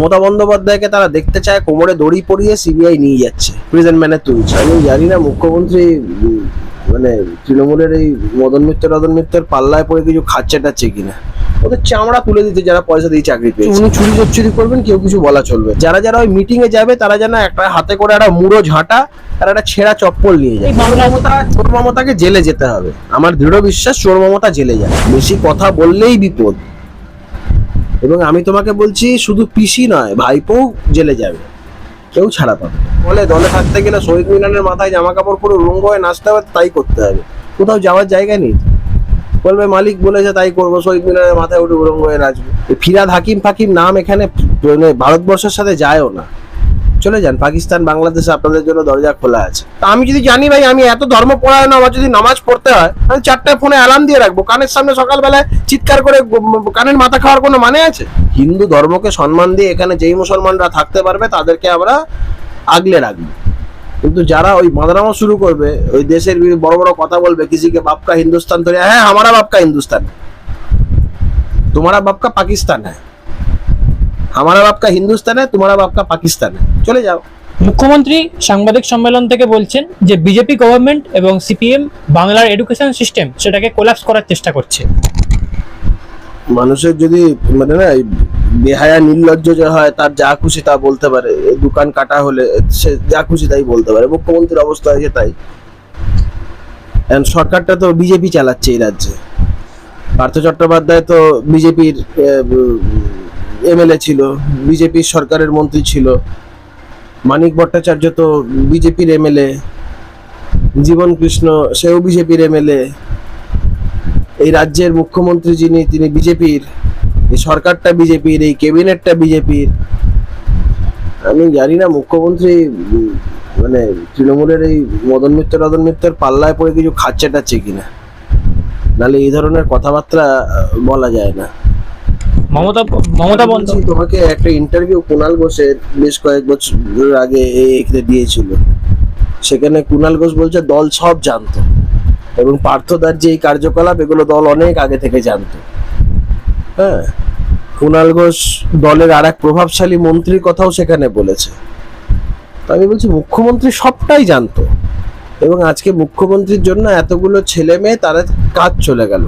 মমতা বন্দ্যোপাধ্যায়কে তারা দেখতে চায় কোমরে দড়ি পরিয়ে সিবিআই নিয়ে যাচ্ছে। প্রেজেন্ট ম্যানে তুলছে। আমি জানি না মুখ্যমন্ত্রী মানে তৃণমূলের এই মদন মিত্র রদন মিত্রের পাল্লায় পড়ে কিছু খাচ্ছে টাচ্ছে কিনা। ওদের চামড়া তুলে দিতে যারা পয়সা দিয়ে চাকরি পেয়েছে। উনি চুরি চচ্চুরি করবেন কেউ কিছু বলা চলবে যারা যারা ওই মিটিং এ যাবে তারা যেন একটা হাতে করে একটা মুড়ো ঝাঁটা আর একটা ছেঁড়া চপ্পল নিয়ে যায়। মমতা চোর মমতাকে জেলে যেতে হবে। আমার দৃঢ় বিশ্বাস চোর মমতা জেলে যায় বেশি কথা বললেই বিপদ। এবং আমি তোমাকে বলছি শুধু পিসি নয় ভাইপো জেলে যাবে। কেউ ছাড়া পাবে। বলে দলে থাকতে গেলে শহীদ মিনারের মাথায় জামা কাপড় পরে রুঙ্গ হয়ে নাচতে হবে, তাই করতে হবে। কোথাও যাওয়ার জায়গা নেই। বলবে, মালিক বলেছে তাই করব, শহীদ মিনারের মাথায় উঠে উলঙ্গ হয়ে নাচবে। ফিরাদ হাকিম ফাকিম নাম এখানে মানে ভারতবর্ষের সাথে যায়ও না। চলে যান পাকিস্তান বাংলাদেশে আপনাদের জন্য দরজা খোলা আছে। তা আমি যদি জানি ভাই আমি এত ধর্ম পড়ায় আমার যদি নামাজ পড়তে হয় আমি চারটায় ফোনে অ্যালার্ম দিয়ে রাখব। কানের সামনে সকালবেলায় চিৎকার করে কানের মাথা খাওয়ার কোনো মানে আছে? হিন্দু ধর্মকে সম্মান দিয়ে এখানে যেই মুসলমানরা থাকতে পারবে তাদেরকে আমরা আগলে রাখব। কিন্তু যারা ওই বাঁধরামো শুরু করবে ওই দেশের বড় বড় কথা বলবে কিসিকে বাপকা হিন্দুস্তান ধরে হ্যাঁ, হ্যাঁ আমারা বাপকা হিন্দুস্তান। তোমারা বাপকা পাকিস্তান হ্যাঁ। আমারা বাপকা হিন্দুস্তানে তোমারা বাপকা পাকিস্তানে। চলে যাও। মুখ্যমন্ত্রী সাংবাদিক সম্মেলন থেকে বলছেন যে বিজেপি গভর্নমেন্ট এবং সিপিএম বাংলার এডুকেশন সিস্টেম সেটাকে কোলাপস করার চেষ্টা করছে। মানুষের যদি মানে না বেহায়া নির্লজ্জ যে হয় তার যা খুশি তা বলতে পারে। দোকান কাটা হলে সে যা খুশি তাই বলতে পারে। মুখ্যমন্ত্রীর অবস্থা হয়েছে তাই। সরকারটা তো বিজেপি চালাচ্ছে এই রাজ্যে। পার্থ চট্টোপাধ্যায় তো বিজেপির এমএলএ ছিল বিজেপির সরকারের মন্ত্রী ছিল, মানিক ভট্টাচার্য তো বিজেপির এমএলএ জীবন কৃষ্ণ সেও বিজেপির এমএলএ এই রাজ্যের মুখ্যমন্ত্রী যিনি, তিনি বিজেপির এই সরকারটা বিজেপির এই ক্যাবিনেটটা বিজেপির আমি জানি না, মুখ্যমন্ত্রী মানে তৃণমূলের এই মদন মিত্র রদন মিত্রের পাল্লায় পড়ে কিছু খাচ্ছে টাচ্ছে কিনা। নাহলে এই ধরনের কথাবার্তা বলা যায় না। মমতা মমতা বন্দ্যোপাধ্যায় তোমাকে একটা ইন্টারভিউ কুণাল ঘোষের বেশ কয়েক বছর আগে এখানে দিয়েছিল। সেখানে কুণাল ঘোষ বলছে দল সব জানতো। এবং পার্থদার যে এই কার্যকলাপ এগুলো দল অনেক আগে থেকে জানতো। হ্যাঁ কুণাল ঘোষ দলের আর এক প্রভাবশালী মন্ত্রীর কথাও সেখানে বলেছে। আমি বলছি মুখ্যমন্ত্রী সবটাই জানতো। এবং আজকে মুখ্যমন্ত্রীর জন্য এতগুলো ছেলে মেয়ে তারা কাজ চলে গেল।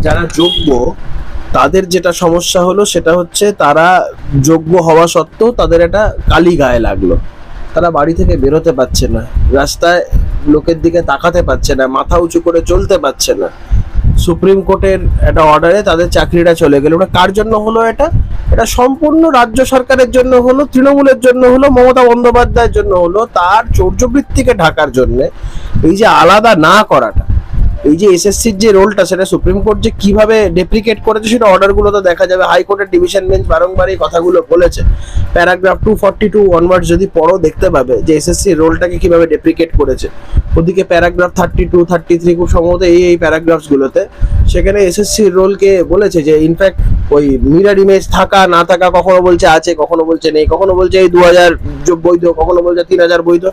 যারা যোগ্য তাদের যেটা সমস্যা হলো সেটা হচ্ছে তারা যোগ্য হওয়া সত্ত্বেও তাদের একটা কালি গায়ে লাগল। তারা বাড়ি থেকে বেরোতে পারছে না, রাস্তায় লোকের দিকে তাকাতে পারছে না, মাথা উঁচু করে চলতে পারছে না। সুপ্রিম কোর্টের একটা অর্ডারে তাদের চাকরিটা চলে গেল। ওটা কার জন্য হলো এটা? এটা সম্পূর্ণ রাজ্য সরকারের জন্য হলো, তৃণমূলের জন্য হলো, মমতা বন্দ্যোপাধ্যায়ের জন্য হলো, তার চৌর্যবৃত্তিকে ঢাকার জন্য এই যে আলাদা না করাটা এই যে এসএসসির যে রোলটা সেটা সুপ্রিম কোর্ট যে কীভাবে ডেপ্লিকেট করেছে সেটা অর্ডারগুলো তো দেখা যাবে। হাইকোর্টের ডিভিশন বেঞ্চ বারংবার এই কথাগুলো বলেছে। Paragraph two forty two onward যদি পড়ো, দেখতে পাবে যে এসএসসি রোলটাকে কীভাবে ডেপ্লিকেট করেছে। ওদিকে paragraph thirty two thirty three খুব সম্ভবত এই এই প্যারাগ্রাফস গুলোতে। সেখানে এসএসসির রোলকে বলেছে যে ইনফ্যাক্ট ওই মিরার ইমেজ থাকা, না থাকা কখনো বলছে আছে, কখনো বলছে নেই, কখনো বলছে এই দু হাজার বৈধ, কখনো বলছে তিন হাজার বৈধ।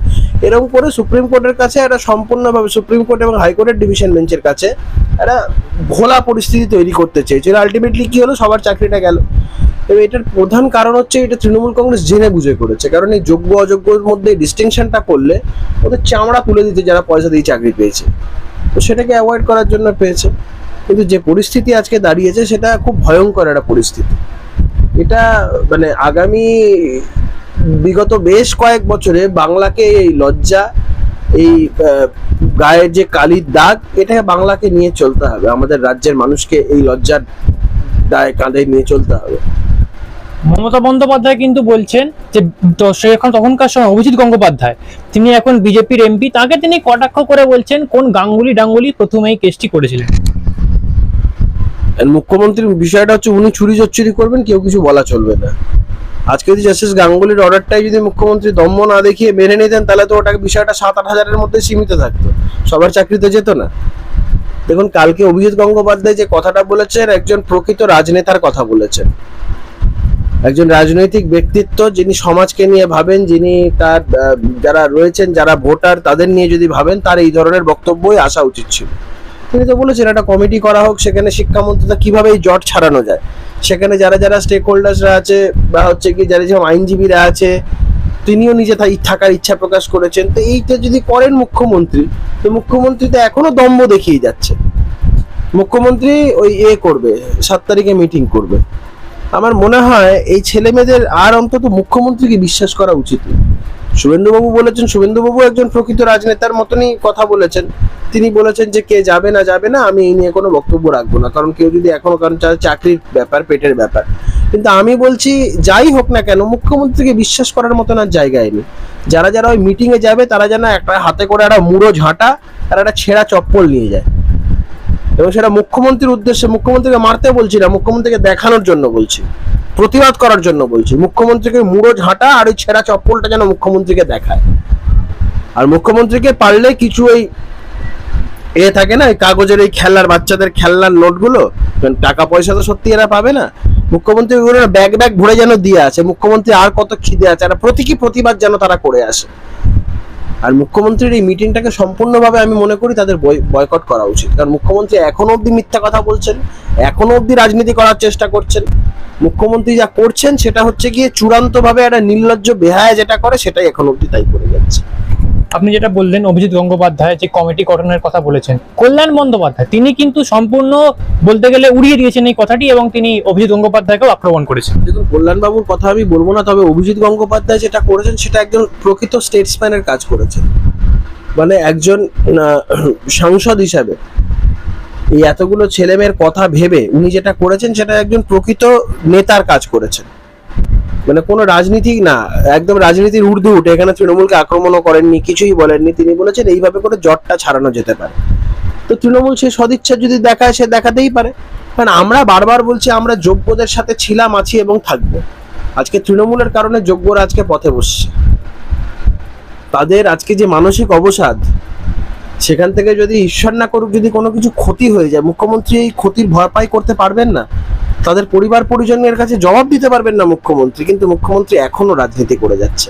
এরকম করে সুপ্রিম কোর্টের কাছে একটা সম্পূর্ণভাবে সুপ্রিম কোর্ট এবং হাইকোর্টের ডিভিশন বেঞ্চের কাছে একটা ঘোলা পরিস্থিতি তৈরি করতে চেয়েছিল আলটিমেটলি কি হলো? সবার চাকরিটা গেল। এবং এটার প্রধান কারণ হচ্ছে এটা তৃণমূল কংগ্রেস জেনে বুঝে করেছে। কারণ এই যোগ্য অযোগ্যর মধ্যে ডিস্টিংশনটা করলে ওদের চামড়া তুলে দিতে যারা পয়সা দিয়ে চাকরি পেয়েছে। তো সেটাকে অ্যাভয়েড করার জন্য পেয়েছে। কিন্তু যে পরিস্থিতি আজকে দাঁড়িয়েছে, সেটা খুব ভয়ঙ্কর একটা পরিস্থিতি। এটা মানে আগামী বিগত বেশ কয়েক বছরে বাংলাকে এই লজ্জা, এই গায়ের যে কালির দাগ, এটা বাংলাকে নিয়ে চলতে হবে। আমাদের রাজ্যের মানুষকে এই লজ্জার দায় কাঁধে নিয়ে চলতে হবে। মমতা বন্দ্যোপাধ্যায় কিন্তু বলছেন যে এখন তখনকার সময় অভিজিৎ গঙ্গোপাধ্যায়, তিনি এখন বিজেপির এমপি, তাকে তিনি কটাক্ষ করে বলছেন, কোন গাঙ্গুলি ডাঙ্গুলি প্রথমে এই কেসটি করেছিলেন। মুখ্যমন্ত্রীর বিষয়টা হচ্ছে উনি ছুরি চচ্চুরি করবেন, কেউ কিছু বলা চলবে না। আজকে যদি জাস্টিস গাঙ্গুলির অর্ডারটাই যদি মুখ্যমন্ত্রী দম্ভ না দেখিয়ে মেনে নিতেন, তাহলে তো ওটা বিষয়টা সাত আট হাজারের মধ্যে সীমিত থাকতো। সবার চাকরিতে যেত না। দেখুন, কালকে অভিজিৎ গঙ্গোপাধ্যায় যে কথাটা বলেছেন, একজন প্রকৃত রাজনেতার কথা বলেছেন। একজন রাজনৈতিক ব্যক্তিত্ব যিনি সমাজকে নিয়ে ভাবেন, যিনি তার যারা রয়েছেন, যারা ভোটার, তাদের নিয়ে যদি ভাবেন, তার এই ধরনের বক্তব্যই আসা উচিত ছিল। তিনি তো বলেছেন একটা কমিটি করা হোক, সেখানে শিক্ষামন্ত্রীরা কীভাবে এই জট ছাড়ানো যায়? সেখানে যারা যারা স্টেক হোল্ডার্সরা আছে, বা হচ্ছে কি যারা যেসব আইনজীবীরা আছে, তিনিও নিজে থাকার ইচ্ছা প্রকাশ করেছেন। তো এইটা যদি করেন মুখ্যমন্ত্রী, তো মুখ্যমন্ত্রী তো এখনও দম্ভ দেখিয়ে যাচ্ছে। মুখ্যমন্ত্রী ওই এ করবে, সাত তারিখে মিটিং করবে। আমার মনে হয় এই ছেলে মেয়েদের আর অন্তত মুখ্যমন্ত্রীকে বিশ্বাস করা উচিত। শুভেন্দুবাবু বলেছেন, শুভেন্দুবাবু একজন প্রকৃত রাজনেতার মতনই কথা বলেছেন। তিনি বলেছেন যে, কে যাবে না যাবে না, আমি এই নিয়ে কোনো বক্তব্য রাখব না, কারণ কেউ যদি এখনও কারণ চাকরির ব্যাপার, পেটের ব্যাপার। কিন্তু আমি বলছি, যাই হোক না কেন, মুখ্যমন্ত্রীকে বিশ্বাস করার মতন আর জায়গায় নেই। যারা যারা ওই মিটিং এ যাবে, তারা যেন একটা হাতে করে একটা মুড়ো ঝাঁটা আর একটা ছেঁড়া চপ্পল নিয়ে যায়। এবং সেটা মুখ্যমন্ত্রীর উদ্দেশ্যে মুখ্যমন্ত্রীকে মারতে বলছি না, মুখ্যমন্ত্রীকে দেখানোর জন্য বলছি। প্রতিবাদ করার জন্য বলছি। মুখ্যমন্ত্রীকে মুড়ো ঝাঁটা আর ওই ছেঁড়া চপ্পলটা যেন মুখ্যমন্ত্রীকে দেখায়। আর মুখ্যমন্ত্রীকে পারলে কিছু ওই এ থাকে না কাগজের এই খেলনার, বাচ্চাদের খেলনার নোটগুলো টাকা পয়সা তো সত্যি এরা পাবে না। মুখ্যমন্ত্রী ব্যাগ ব্যাগ ভরে যেন দিয়ে আছে মুখ্যমন্ত্রী আর কত খিদে আছে প্রতীকী প্রতিবাদ যেন তারা করে আসে। আর মুখ্যমন্ত্রীর এই মিটিংটাকে সম্পূর্ণভাবে আমি মনে করি তাদের বয়কট করা উচিত। কারণ মুখ্যমন্ত্রী এখনও অবধি মিথ্যা কথা বলছেন, এখনও অবধি রাজনীতি করার চেষ্টা করছেন। মুখ্যমন্ত্রী যা করছেন সেটা হচ্ছে গিয়ে চূড়ান্তভাবে একটা নির্লজ্জ বেহায় যেটা করে, সেটাই এখন অবধি তাই করে যাচ্ছে। আপনি যেটা বললেন, অভিজিৎ গঙ্গোপাধ্যায় যে কমিটি গঠনের কথা বলেছেন, কল্যাণ বন্দ্যোপাধ্যায়, তিনি কিন্তু সম্পূর্ণ বলতে গেলে উড়িয়ে দিয়েছেন এই কথাটি এবং তিনি অভিজিৎ গঙ্গোপাধ্যায়কেও আক্রমণ করেছেন। দেখুন, কল্যাণবাবুর কথা আমি বলব না, তবে অভিজিৎ গঙ্গোপাধ্যায় যেটা করেছেন, সেটা একজন প্রকৃত স্টেটসম্যানের কাজ করেছেন। মানে একজন সাংসদ হিসাবে। এই এতগুলো ছেলেমেয়ের কথা ভেবে উনি যেটা করেছেন, সেটা একজন প্রকৃত নেতার কাজ করেছেন। মানে কোনো রাজনীতি না, একদম রাজনীতির ঊর্ধ্বে উঠে এখানে তৃণমূলকে আক্রমণও করেননি, কিছুই বলেননি। তিনি বলেছেন এইভাবে করে জটটা ছাড়ানো যেতে পারে। তো তৃণমূল সে সদিচ্ছা যদি দেখায়, সে দেখাতেই পারে। কারণ আমরা বারবার বলছি, আমরা যোগ্যদের সাথে ছিলাম, আছি এবং থাকব। আজকে তৃণমূলের কারণে যোগ্যরা আজকে পথে বসছে। তাদের আজকে যে মানসিক অবসাদ, সেখান থেকে যদি ঈশ্বর না করুক, যদি কোনো কিছু ক্ষতি হয়ে যায়, মুখ্যমন্ত্রী এই ক্ষতির ভরপাই করতে পারবেন না? তাদের পরিবার পরিজনের কাছে জবাব দিতে পারবেন না মুখ্যমন্ত্রী, কিন্তু মুখ্যমন্ত্রী এখনও রাজনীতি করে যাচ্ছে।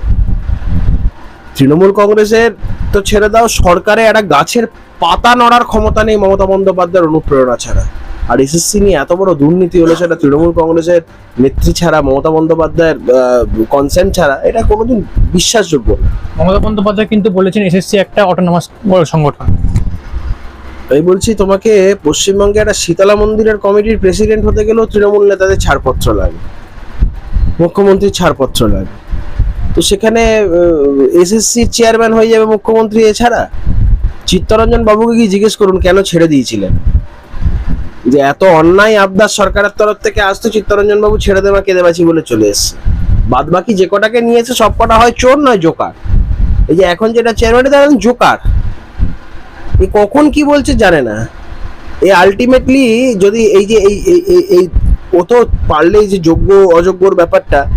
তৃণমূল কংগ্রেসের তো ছেড়ে দাও, সরকারে একটা গাছের পাতা নড়ার ক্ষমতা নেই মমতা বন্দ্যোপাধ্যায়ের অনুপ্রেরণা ছাড়া। আর এসএসসি নিয়ে এত বড় দুর্নীতি হলো সেটা তৃণমূল কংগ্রেসের নেত্রী ছাড়া, মমতা বন্দ্যোপাধ্যায়ের কনসেন্ট ছাড়া, এটা কোনোদিন বিশ্বাসযোগ্য মমতা বন্দ্যোপাধ্যায় কিন্তু বলেছেন, এসএসসি একটা অটোনমাস সংগঠন। আমি বলছি, তোমাকে পশ্চিমবঙ্গে একটা শীতলা মন্দিরের কমিটির প্রেসিডেন্ট হতে গেলেও তৃণমূল নেতাদের ছাড়পত্র লাগে। মুখ্যমন্ত্রীর ছাড়পত্র লাগে। তো সেখানে এসএসসির চেয়ারম্যান হয়ে যাবে মুখ্যমন্ত্রী এছাড়া? চিত্তরঞ্জন বাবুকে কি জিজ্ঞেস করুন, কেন ছেড়ে দিয়েছিলেন? যে এত অন্যায় আবদার সরকারের তরফ থেকে আসতো চিত্তরঞ্জন বাবু ছেড়ে দেওয়া কেঁদে বাঁচি বলে চলে এসছে। বাদ বাকি যে কটাকে নিয়েছে, সব কটা হয় চোর, নয় জোকার। এই যে এখন যেটা চেয়ারম্যান জোকার। এ কখন কি বলছে জানে না। এ আলটিমেটলি যদি এই যে এই, এই- ও তো পারলে এই যে যোগ্য, অযোগ্যর ব্যাপারটা,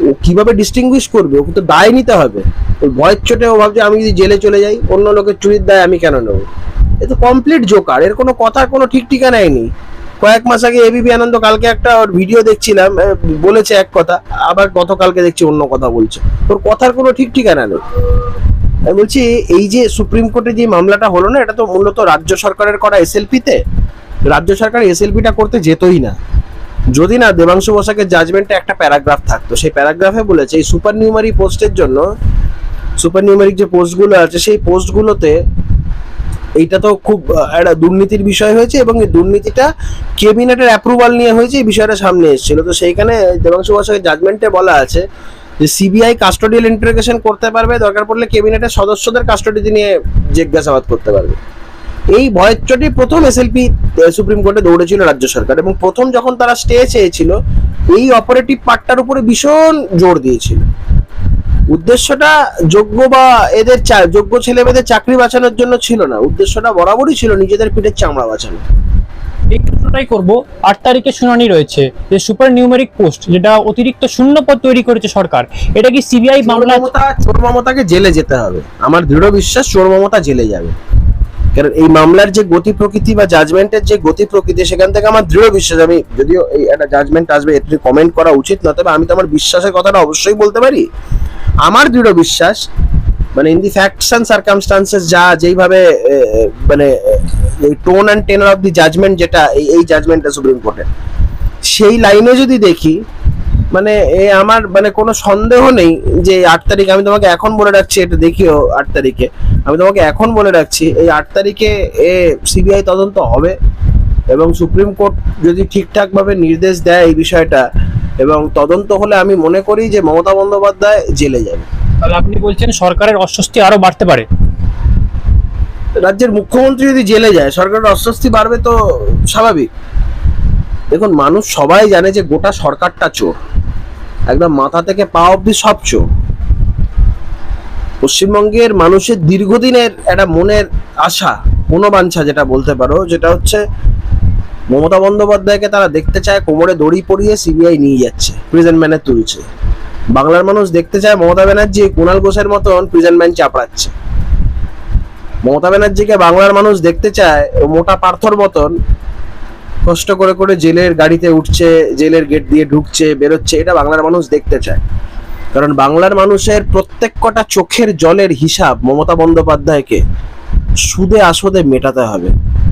ও কীভাবে ডিস্টিংগুইশ করবে? ওকে তো দায় নিতে হবে। ওই ভয়ের চোটে ও ভাবছে আমি যদি জেলে চলে যাই, অন্য লোকের চুরির দায় আমি কেন নেব? এ তো কমপ্লিট জোকার এর কোনো কথার কোনো ঠিক ঠিকানাই নেই কয়েক মাস আগে এবিপি আনন্দ, কালকে একটা ওর ভিডিও দেখছিলাম বলেছে এক কথা, আবার গতকালকে দেখছি অন্য কথা বলছে। ওর কথার কোনো ঠিক ঠিকানা নেই। আমি বলছি, এই যে সুপ্রিম কোর্টে যে মামলাটা হলো না, এটা তো মূলত রাজ্য সরকারের করা এসএলপি তে রাজ্য সরকার এসএলপিটা করতে যেতই না। যদি না দেবাংশু বসাকের জাজমেন্টে একটা প্যারাগ্রাফ থাকতো, সেই প্যারাগ্রাফে বলেছে, এই সুপার নিউমারি পোস্টের জন্য, সুপার নিউমারিক যে পোস্টগুলো আছে, সেই পোস্টগুলোতে এইটা তো খুব একটা দুর্নীতির বিষয় হয়েছে এবং এই দুর্নীতিটা ক্যাবিনেটের অ্যাপ্রুভাল নিয়ে হয়েছে, এই বিষয়টা সামনে এসেছিল। তো সেইখানে দেবাংশু বসাকের জাজমেন্টে বলা আছে যে সিবিআই কাস্টোডিয়াল ইন্টারোগেশন করতে পারবে, দরকার পড়লে ক্যাবিনেটের সদস্যদের কাস্টোডিতে নিয়ে জিজ্ঞাসাবাদ করতে পারবে। এই ভয়ের চোটে প্রথম এসএলপি সুপ্রিম কোর্টে দৌড়েছিল রাজ্য সরকার এবং প্রথম যখন তারা স্টে চেয়েছিল, এই অপারেটিভ পার্টটার উপরে ভীষণ জোর দিয়েছিল। উদ্দেশ্যটা যোগ্য বা এদের যোগ্য ছেলে মেয়েদের চাকরি বাঁচানোর জন্য ছিল না। উদ্দেশ্যটা বরাবরই ছিল নিজেদের পিঠের চামড়া বাঁচানো। এই প্রশ্নটাই করব। আট তারিখে শুনানি রয়েছে। যে সুপার নিউমেরিক পোস্ট যেটা অতিরিক্ত শূন্যপদ তৈরি করেছে সরকার এটা কি সিবিআই মামলা চোর মমতাকে জেলে যেতে হবে। আমার দৃঢ় বিশ্বাস চোর মমতা জেলে যাবে। কারণ এই মামলার যে গতি প্রকৃতি বা জাজমেন্টের যে গতি প্রকৃতি সেখান থেকে আমার দৃঢ় বিশ্বাস। আমি যদিও এই একটা জাজমেন্ট আসবে এটি কমেন্ট করা উচিত না তবে আমি তো আমার বিশ্বাসের কথাটা অবশ্যই বলতে পারি। আমার দৃঢ় বিশ্বাস মানে in the facts and circumstances যা যেইভাবে মানে এই tone and tenor of the judgement যেটা, এই জাজমেন্টটা সুপ্রিম কোর্টের সেই লাইনে যদি দেখি মানে এ আমার মানে কোনো সন্দেহ নেই যে আট তারিখ, আমি তোমাকে এখন বলে রাখছি, এটা দেখিও আট তারিখে, আমি তোমাকে এখন বলে রাখছি, এই আট তারিখে এ সিবিআই তদন্ত হবে এবং সুপ্রিম কোর্ট যদি ঠিকঠাকভাবে নির্দেশ দেয় এই বিষয়টা, এবং তদন্ত হলে আমি মনে করি যে মমতা বন্দ্যোপাধ্যায় জেলে যাবে। তাহলে আপনি বলছেন সরকারের অস্বস্তি আরও বাড়তে পারে। রাজ্যের মুখ্যমন্ত্রী যদি জেলে যায়, সরকারের অস্বস্তি বাড়বে তো স্বাভাবিক। দেখুন, মানুষ সবাই জানে যে গোটা সরকারটা চোর। একদম মাথা থেকে পা অব্দি সব চোর। পশ্চিমবঙ্গের মানুষের দীর্ঘদিনের একটা মনের আশা, মনোবাঞ্ছা যেটা বলতে পারো, যেটা হচ্ছে মমতা বন্দ্যোপাধ্যায়কে তারা দেখতে চায়, কোমরে দড়ি পরিয়ে সিবিআই নিয়ে যাচ্ছে প্রিজেন্ট ম্যানে তুলছে। বাংলার মানুষ দেখতে চায় মমতা ব্যানার্জি কুণাল ঘোষের মতন প্রিজেন্ট ম্যান চাপড়াচ্ছে। মমতা ব্যানার্জিকে বাংলার মানুষ দেখতে চায় ও মোটা পার্থর মতন কষ্ট করে করে জেলের গাড়িতে উঠছে, জেলের গেট দিয়ে ঢুকছে, বেরোচ্ছে, এটা বাংলার মানুষ দেখতে চায়। কারণ বাংলার মানুষের প্রত্যেক কটা চোখের জলের হিসাব মমতা বন্দ্যোপাধ্যায়কে সুদে আসদে মেটাতে হবে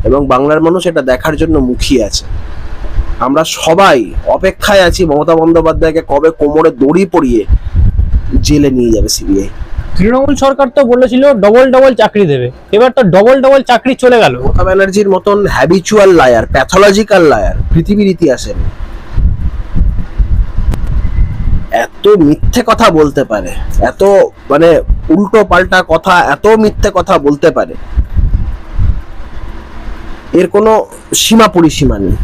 এবং বাংলার মানুষ এটা দেখার জন্য মুখিয়ে আছে। আমরা সবাই অপেক্ষায় আছি মমতা বন্দ্যোপাধ্যায়কে কবে কোমরে দড়ি পরিয়ে জেলে নিয়ে যাবে সিবিআই। তৃণমূল সরকার তো বলেছিল ডবল ডবল চাকরি দেবে। এবার তো ডবল ডবল চাকরি চলে গেল। মমতা ব্যানার্জির মতন হ্যাবিচুয়াল লায়ার প্যাথোলজিক্যাল লায়ার পৃথিবীর ইতিহাসে এত মিথ্যে কথা বলতে পারে এত মানে উল্টো পাল্টা কথা এত মিথ্যে কথা বলতে পারে। এর কোনো সীমা পরিসীমা নেই।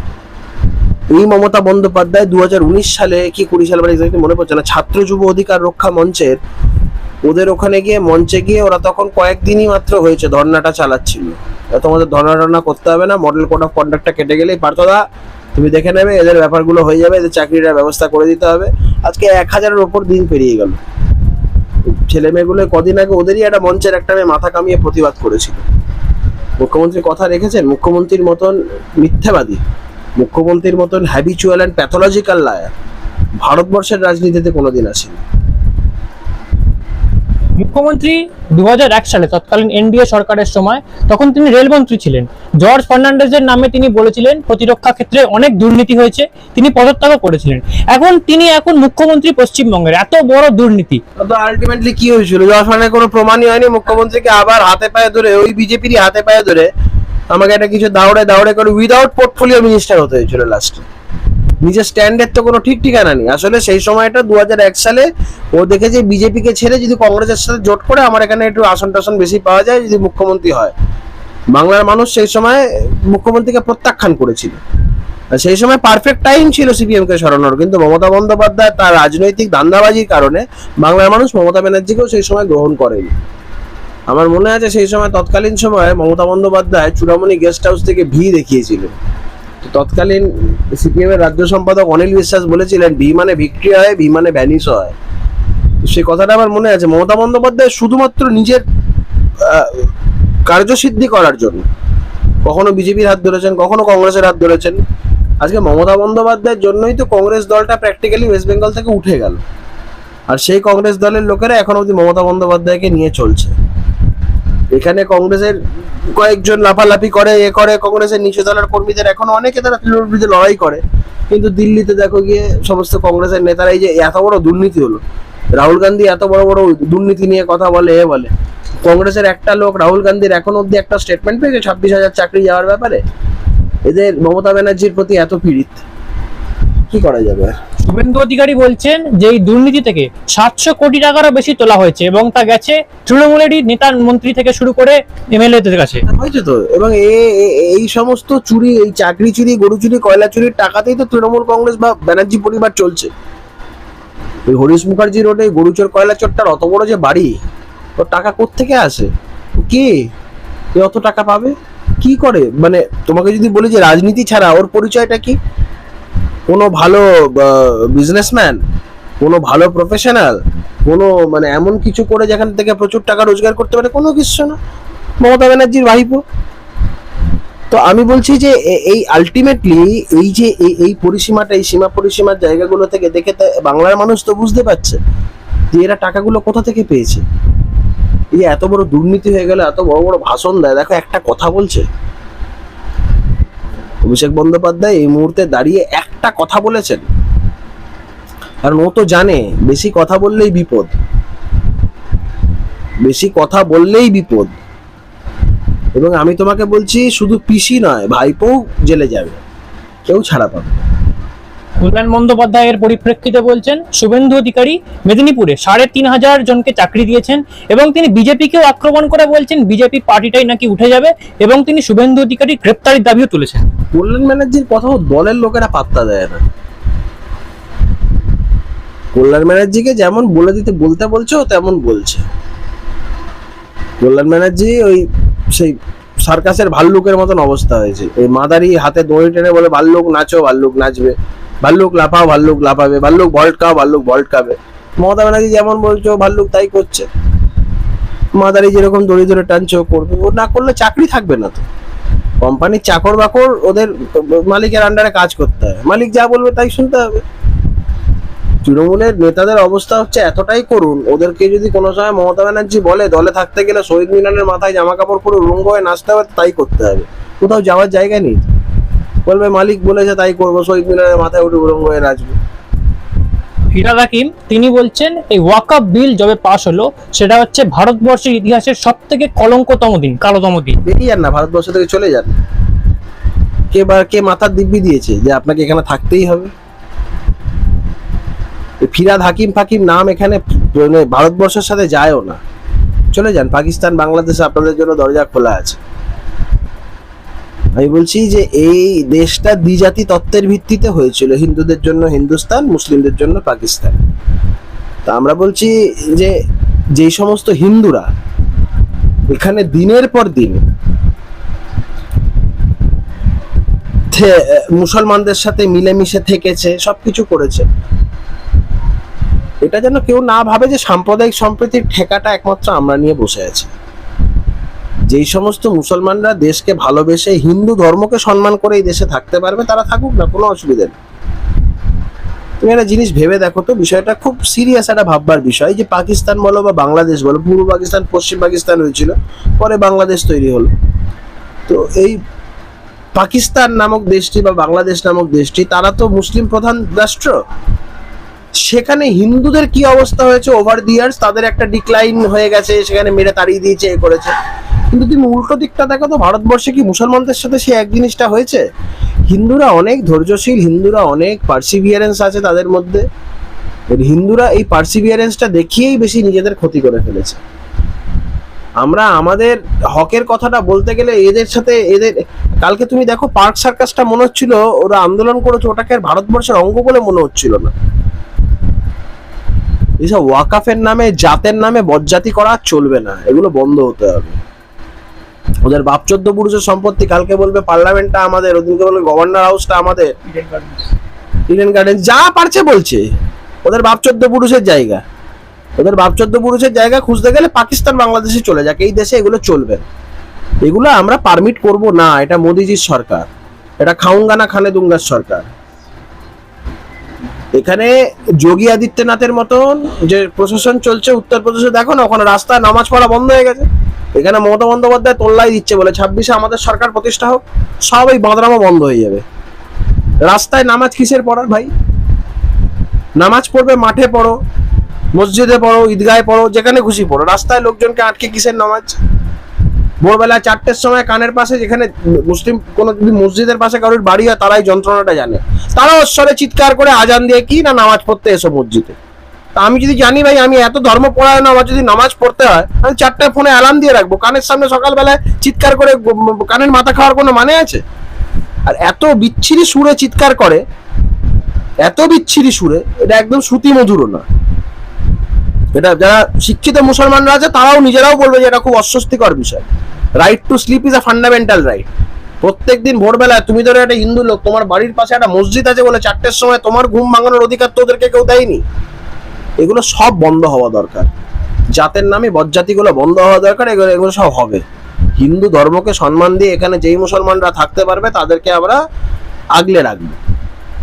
এই মমতা বন্দ্যোপাধ্যায় দু হাজার উনিশ সালে কি কুড়ি সালে মানে exactly মনে পড়ছে না, ছাত্র যুব অধিকার রক্ষা মঞ্চের, ওদের ওখানে গিয়ে মঞ্চে গিয়ে ওরা তখন কয়েকদিনই মাত্র হয়েছে ধর্নাটা চালাচ্ছিল। তোমাদের ধর্না টর্না করতে হবে না মডেল কোড অফ কন্ডাক্টটা কেটে গেলেই পার্থদা তুমি দেখে নেবে এদের ব্যাপারগুলো হয়ে যাবে, এদের চাকরিটার ব্যবস্থা করে দিতে হবে। আজকে এক হাজারের ওপর দিন পেরিয়ে গেল। ছেলে মেয়েগুলো কদিন আগে ওদেরই একটা মঞ্চের একটা মেয়ে মাথা কামিয়ে প্রতিবাদ করেছিল। মুখ্যমন্ত্রী কথা রেখেছেন, মুখ্যমন্ত্রীর মতন মিথ্যাবাদী। মুখ্যমন্ত্রীর মতন হ্যাবিচুয়াল অ্যান্ড প্যাথোলজিক্যাল লায়ার ভারতবর্ষের রাজনীতিতে কোনোদিন আসেনি। মুখ্যমন্ত্রী দু সালে তৎকালীন এনডিএ সরকারের সময় তখন তিনি রেলমন্ত্রী ছিলেন। জর্জ ফার্নান্ডেজের নামে তিনি বলেছিলেন প্রতিরক্ষা ক্ষেত্রে অনেক দুর্নীতি হয়েছে। তিনি পদত্যাগ করেছিলেন। এখন তিনি এখন মুখ্যমন্ত্রী পশ্চিমবঙ্গের এত বড় দুর্নীতি। তো আলটিমেটলি কি হয়েছিল? যশানের কোনো প্রমাণই হয়নি। মুখ্যমন্ত্রীকে আবার হাতে পায়ে ধরে ওই বিজেপিরই হাতে পায়ে ধরে আমাকে একটা কিছু দাউড়ে দাউড়ে করে উইদাউট পোর্টফোলিও মিনিস্টার হতে হয়েছিল লাস্টে নিজের স্ট্যান্ডের তো কোনো ঠিক ঠিকানা নেই। আসলে সেই সময়টা দু এক সালে ও দেখে দেখেছে বিজেপিকে ছেড়ে যদি কংগ্রেসের সাথে জোট করে আমার এখানে একটু আসন টাসন বেশি পাওয়া যায়, যদি মুখ্যমন্ত্রী হয়। বাংলার মানুষ সেই সময় মুখ্যমন্ত্রীকে প্রত্যাখ্যান করেছিল। সেই সময় পারফেক্ট টাইম ছিল সিপিএম কে সরানোর, কিন্তু মমতা বন্দ্যোপাধ্যায় তার রাজনৈতিক দান্দাবাজির কারণে বাংলার মানুষ মমতা ব্যানার্জিকেও সেই সময় গ্রহণ করেনি। আমার মনে আছে সেই সময়, তৎকালীন সময়ে মমতা বন্দ্যোপাধ্যায় চূড়ামণি গেস্ট হাউস থেকে ভি দেখিয়েছিলেন তৎকালীন সিপিএম এর রাজ্য সম্পাদক অনিল বিশ্বাস বলেছিলেন, ভি মানে ভিক্টরি হয়, ভি মানে ভ্যানিস হয়। সেই কথাটা আমার মনে আছে। মমতা বন্দ্যোপাধ্যায় শুধুমাত্র নিজের কার্যসিদ্ধি করার জন্য। কখনো বিজেপির হাত ধরেছেন, কখনো কংগ্রেসের হাত ধরেছেন। আজকে মমতা বন্দ্যোপাধ্যায়ের জন্যই তো কংগ্রেস দলটা প্র্যাকটিক্যালি ওয়েস্ট বেঙ্গল থেকে উঠে গেল। আর সেই কংগ্রেস দলের লোকেরা এখন অবধি মমতা বন্দ্যোপাধ্যায়কে নিয়ে চলছে। এখানে কংগ্রেসের কয়েকজন লাফালাফি করে, এ করে, কংগ্রেসের নিচু দলের কর্মীদের এখনও অনেকে তারা তৃণমূল বিরুদ্ধে লড়াই করে। কিন্তু দিল্লিতে দেখো গিয়ে সমস্ত কংগ্রেসের নেতারাই যে এত বড় দুর্নীতি হলো। রাহুল গান্ধী এত বড় বড় দুর্নীতি নিয়ে কথা বলে, এ বলে। কংগ্রেসের একটা লোক রাহুল গান্ধীর এখন অব্দি একটা স্টেটমেন্ট পেয়েছে, ছাব্বিশ হাজার চাকরি যাওয়ার ব্যাপারে। এদের মমতা ব্যানার্জির প্রতি এত পীড়িত। কি করা যাবে? শুভেন্দু অধিকারী বলছেন যে এই দুর্নীতি থেকে সাতশো কোটি টাকারও বেশি তোলা হয়েছে এবং তা গেছে তৃণমূলেরই নেতা মন্ত্রী থেকে শুরু করে এমএলএদের কাছে। হয়েছে তো? এবং এই সমস্ত চুরি এই চাকরি চুরি গরু চুরি কয়লা চুরির টাকাতেই তো তৃণমূল কংগ্রেস বা ব্যানার্জি পরিবার চলছে। ওই হরিশ মুখার্জি রোডে গরুচোর কয়লা চোরটার অত বড় যে বাড়ি ওর টাকা কোত্থেকে আসে? কে? এ অত টাকা পাবে? কি করে? মানে তোমাকে যদি বলি যে রাজনীতি ছাড়া ওর পরিচয়টা কি? কোনো ভালো বিজনেসম্যান কোনো ভালো প্রফেশনাল কোনো মানে এমন কিছু করে যেখান থেকে প্রচুর টাকা রোজগার করতে পারে, কোনো কিছু না। মমতা ব্যানার্জির ভাইপো। তো আমি বলছি যে এই আলটিমেটলি এই যে এই পরিসীমাটা, এই সীমা পরিসীমার জায়গাগুলো থেকে দেখে বাংলার মানুষ তো বুঝতে পারছে যে, এরা টাকাগুলো কোথা থেকে পেয়েছে। এই এত বড় দুর্নীতি হয়ে গেলে, এত বড় বড় ভাষণ দেয়। দেখো, একটা কথা বলছে অভিষেক বন্দ্যোপাধ্যায় এই মুহূর্তে দাঁড়িয়ে একটা কথা বলেছেন। কারণ ও তো জানে, বেশি কথা বললেই বিপদ। বেশি কথা বললেই বিপদ। এবং আমি তোমাকে বলছি, শুধু পিসি নয় ভাইপো জেলে যাবে। কেউ ছাড়া পাবে। কল্যাণ বন্দ্যোপাধ্যায়ের পরিপ্রেক্ষিতে বলছেন, শুভেন্দু অধিকারী মেদিনীপুরে সাড়ে তিন হাজার জনকে চাকরি দিয়েছেন এবং তিনি বিজেপিকেও আক্রমণ করে বলছেন, বিজেপি পার্টিটাই নাকি উঠে যাবে এবং তিনি শুভেন্দু অধিকারী গ্রেপ্তারির দাবিও তুলেছেন। কল্যাণ ব্যানার্জির কথাও দলের লোকেরা পাত্তা দেয় না। কল্যাণ ব্যানার্জিকে যেমন বলে দিতে, বলতে বলছো, তেমন বলছে। কল্যাণ ব্যানার্জি ওই সেই সার্কাসের ভাল্লুকের মতন অবস্থা হয়েছে। ওই মাদারি হাতে দড়ি টেনে বলে, ভাল্লুক নাচো, ভাল্লুক নাচবে। ভাল্লুক লাফাও, ভাল্লুক লাফাবে। ভাল্লুক ভল্ট খাও ভাল্লুক ভল্ট খাবে মমতা ব্যানার্জি যেমন বলছো, ভাল্লুক তাই করছে। মাদারি যেরকম দড়ি ধরে টানছে, ও করবে। ও না করলে চাকরি থাকবে না তো। কোম্পানির চাকর বাকর ওদের মালিকের আন্ডারে কাজ করতে হয় মালিক যা বলবে তাই শুনতে হবে। তৃণমূলের নেতাদের অবস্থা হচ্ছে এতটাই করুন, ওদেরকে যদি কোনো সময় মমতা ব্যানার্জি বলে, দলে থাকতে গেলে শহীদ মিনারের মাথায় জামা কাপড় পরে উলঙ্গ হয়ে নাচতে হবে, তাই করতে হবে। কোথাও যাওয়ার জায়গা নেই। বলবে মালিক বলেছে তাই করব শহীদ মিনারের মাথায় উঠে উলঙ্গ হয়ে নাচবো। ফিরাদ হাকিম তিনি বলছেন এই ওয়াকআপ বিল যবে পাশ হলো সেটা হচ্ছে ভারতবর্ষের ইতিহাসের সব থেকে কলঙ্কতম দিন কালোতম দিন। বেরিয়ে যান না ভারতবর্ষ থেকে চলে যান। কে বা কে মাথার দিব্যি দিয়েছে যে আপনাকে এখানে থাকতেই হবে? ফিরাদ হাকিম ফাকিম নাম এখানে মানে ভারতবর্ষের সাথে যায়ও না। চলে যান পাকিস্তান বাংলাদেশ আপনাদের জন্য দরজা খোলা আছে। আমি বলছি যে এই দেশটা দ্বিজাতি তত্ত্বের ভিত্তিতে হয়েছিল, হিন্দুদের জন্য হিন্দুস্তান, মুসলিমদের জন্য পাকিস্তান। তা আমরা বলছি যে যেই সমস্ত হিন্দুরা এখানে দিনের পর দিন মুসলমানদের সাথে মিলেমিশে থেকেছে, সবকিছু করেছে। এটা যেন কেউ না ভাবে যে সাম্প্রদায়িক সম্প্রীতির ঠেকাটা একমাত্র আমরা নিয়ে বসে আছি। যেই সমস্ত মুসলমানরা দেশকে ভালোবেসে হিন্দু ধর্মকে সম্মান করে এই দেশে থাকতে পারবে, তারা থাকুক না, কোনো অসুবিধা নেই। তুমি একটা জিনিস ভেবে দেখো তো, বিষয়টা খুব সিরিয়াস একটা ভাববার বিষয় যে পাকিস্তান বলো বা বাংলাদেশ বলো, পূর্ব পাকিস্তান, পশ্চিম পাকিস্তান হয়েছিল, পরে বাংলাদেশ তৈরি হলো। তো এই পাকিস্তান নামক দেশটি বা বাংলাদেশ নামক দেশটি, তারা তো মুসলিম প্রধান রাষ্ট্র। সেখানে হিন্দুদের কি অবস্থা হয়েছে ওভার দি ইয়ার্স তাদের একটা ডিক্লাইন হয়ে গেছে, সেখানে মেরে তাড়িয়ে দিয়েছে, এ করেছে। কিন্তু তুমি উল্টো দিকটা দেখো তো, ভারতবর্ষে কি মুসলমানদের সাথে সে এক জিনিসটা হয়েছে? হিন্দুরা অনেক ধৈর্যশীল, হিন্দুরা অনেক পার্সিভিয়ারেন্স আছে তাদের মধ্যে। হিন্দুরা এই পার্সিভিয়ারেন্সটা দেখিয়েই বেশি নিজেদের ক্ষতি করে ফেলেছে। আমরা আমাদের হকের কথাটা বলতে গেলে এদের সাথে এদের, কালকে তুমি দেখো পার্ক সার্কাসটা মনে হচ্ছিল, ওরা আন্দোলন করেছে, ওটাকে আর ভারতবর্ষের অঙ্গ বলে মনে হচ্ছিল না। এইসব ওয়াকাফের নামে, জাতের নামে বজ্জাতি করা চলবে না, এগুলো বন্ধ হতে হবে। ওদের বাপ চোদ্দ পুরুষের সম্পত্তি কালকে বলবে পার্লামেন্টটা আমাদের ওদিনকে বলবে গভর্নর হাউসটা আমাদের। ইডেন গার্ডেন যা পারছে বলছে। ওদের বাপ চোদ্দ পুরুষের জায়গা। ওদের বাপ চোদ্দ পুরুষের জায়গা খুঁজতে গেলে পাকিস্তান বাংলাদেশে চলে যাক এই দেশে এগুলো চলবে এগুলো আমরা পারমিট করব না এটা মোদিজির সরকার। এটা খাউঙ্গানা খানে দুঙ্গার সরকার। এখানে যোগী আদিত্যনাথের মতন যে প্রশাসন চলছে উত্তরপ্রদেশে দেখো না, ওখানে রাস্তায় নামাজ পড়া বন্ধ হয়ে গেছে। এখানে মমতা বন্দ্যোপাধ্যায় তোল্লাই দিচ্ছে বলে, ছাব্বিশে আমাদের সরকার প্রতিষ্ঠা হোক, সব এই বাঁদরামো বন্ধ হয়ে যাবে। রাস্তায় নামাজ কিসের পড়ার ভাই? নামাজ পড়বে মাঠে পড়ো, মসজিদে পড়ো, ঈদগাহে পড়ো, যেখানে খুশি পড়ো। রাস্তায় লোকজনকে আটকে কিসের নামাজ? ভোরবেলা চারটের সময় কানের পাশে যেখানে মুসলিম, কোনো যদি মসজিদের পাশে কারোর বাড়ি হয়, তারাই যন্ত্রণাটা জানে। তারা স্বরে চিৎকার করে আজান দিয়ে, কি না নামাজ পড়তে এসো মসজিদে? তা আমি যদি জানি ভাই, আমি এত ধর্ম পড়ায় আমার যদি নামাজ পড়তে হয়, আমি চারটায় ফোনে অ্যালার্ম দিয়ে রাখব। কানের সামনে সকালবেলায় চিৎকার করে, কানের মাথা খাওয়ার কোনো মানে আছে? আর এত বিচ্ছিরি সুরে চিৎকার করে, এত বিচ্ছিরি সুরে, এটা একদম শ্রুতি মধুরও না এটা যারা শিক্ষিত মুসলমানরা আছে, তারাও নিজেরাও বলবে যে এটা খুব অস্বস্তিকর বিষয়। Right to sleep is a fundamental right প্রত্যেক দিন ভোরবেলা তুমি ধরো একটা হিন্দু লোক, তোমার বাড়ির পাশে একটা মসজিদ আছে বলে চারটের সময় তোমার ঘুম ভাঙানোর অধিকার তো ওদেরকে কেউ দেয়নি। এগুলো সব বন্ধ হওয়া দরকার। জাতের নামে বজ্জাতিগুলো বন্ধ হওয়া দরকার, এগুলো এগুলো সব হবে। হিন্দু ধর্মকে সম্মান দিয়ে এখানে যেই মুসলমানরা থাকতে পারবে, তাদেরকে আমরা আগলে রাখব।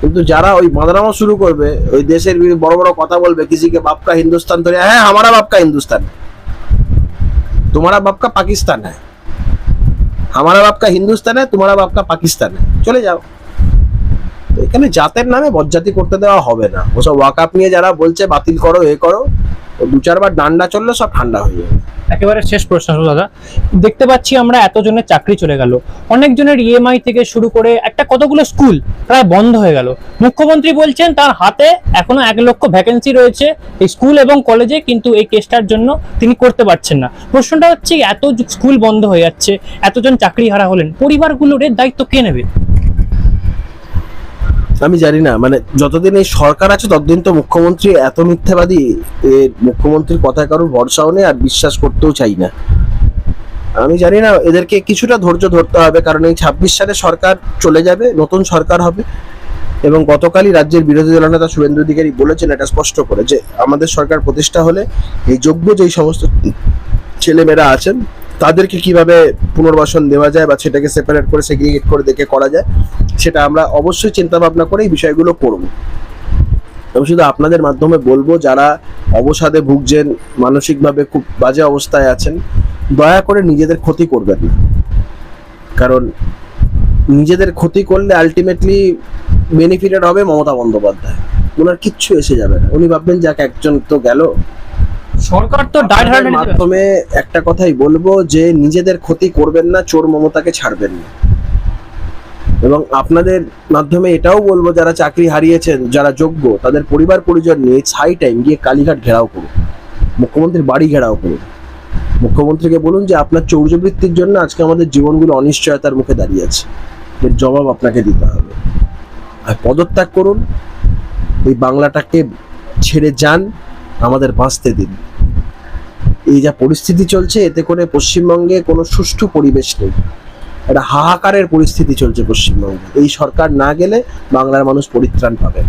কিন্তু যারা ওই বাঁধরামো শুরু করবে, ওই দেশের বড় বড় কথা বলবে, কিসিকে বাপকা হিন্দুস্তান ধরে হ্যাঁ, হ্যাঁ আমারা বাপকা হিন্দুস্তান। তোমারা বাপকা পাকিস্তান হ্যাঁ। हमारा बाप का हिंदुस्तान है तुम्हारा बाप का पाकिस्तान है চলে যাও তো এখানে জাতের নামে বজ্জাতি করতে দেওয়া হবে না ওসব ওয়াকাপ নিয়ে যারা বলছে বাতিল করো এ করো ও দু চারবার ডান্ডা চললে, সব ঠান্ডা হয়ে যাবে একেবারে শেষ প্রশ্ন দাদা। দেখতে পাচ্ছি আমরা এতজনের চাকরি চলে গেল। অনেকজনের ইএমআই থেকে শুরু করে একটা কতগুলো স্কুল প্রায় বন্ধ হয়ে গেল। মুখ্যমন্ত্রী বলছেন, তার হাতে এখনও এক লক্ষ ভ্যাকেন্সি রয়েছে এই স্কুল এবং কলেজে, কিন্তু এই কেসটার জন্য তিনি করতে পারছেন না। প্রশ্নটা হচ্ছে, এত স্কুল বন্ধ হয়ে যাচ্ছে, এতজন চাকরি হারা হলেন, পরিবারগুলোর দায়িত্ব কে নেবে? আমি জানি না। মানে যতদিন এই সরকার আছে, ততদিন তো মুখ্যমন্ত্রী এত মিথ্যাবাদী মুখ্যমন্ত্রীর কথায় কারোর ভরসাও নেই আর বিশ্বাস করতেও চাই না। আমি জানি না, এদেরকে কিছুটা ধৈর্য ধরতে হবে, কারণ এই ছাব্বিশ সালে সরকার চলে যাবে, নতুন সরকার হবে। এবং গতকালই রাজ্যের বিরোধী দলনেতা শুভেন্দু অধিকারী বলেছেন, এটা স্পষ্ট করে যে আমাদের সরকার প্রতিষ্ঠা হলে এই যোগ্য যেই সমস্ত ছেলেমেয়েরা আছেন তাদেরকে কীভাবে পুনর্বাসন দেওয়া যায় বা সেটাকে সেপারেট করে সেগ্রিগেট করে দেখে করা যায়, সেটা আমরা অবশ্যই চিন্তা ভাবনা করে এই বিষয়গুলো করব। আমি শুধু আপনাদের মাধ্যমে বলব, যারা অবসাদে ভুগছেন, মানসিকভাবে খুব বাজে অবস্থায় আছেন, দয়া করে নিজেদের ক্ষতি করবেন না। কারণ নিজেদের ক্ষতি করলে আলটিমেটলি বেনিফিটেড হবে মমতা বন্দ্যোপাধ্যায়। ওনার কিচ্ছু এসে যাবে না। উনি ভাববেন, যাক, একজন তো গেল। সরকার তো মাধ্যমে একটা কথাই বলব যে নিজেদের ক্ষতি করবেন না চোর মমতাকে ছাড়বেন না। এবং আপনাদের মাধ্যমে এটাও বলব যারা চাকরি হারিয়েছেন যারা যোগ্য তাদের পরিবার পরিজন নিয়ে ছাই টাইম গিয়ে কালীঘাট ঘেরাও করুন। মুখ্যমন্ত্রীর বাড়ি ঘেরাও করুন। মুখ্যমন্ত্রীকে বলুন যে আপনার চৌর্যবৃত্তির জন্য আজকে আমাদের জীবনগুলো অনিশ্চয়তার মুখে দাঁড়িয়ে আছে। এর জবাব আপনাকে দিতে হবে। আর পদত্যাগ করুন। এই বাংলাটাকে ছেড়ে যান আমাদের বাঁচতে দিন। এই যা পরিস্থিতি চলছে, এতে করে পশ্চিমবঙ্গে কোনো সুষ্ঠু পরিবেশ নেই একটা হাহাকারের পরিস্থিতি চলছে পশ্চিমবঙ্গে এই সরকার না গেলে বাংলার মানুষ পরিত্রাণ পাবে।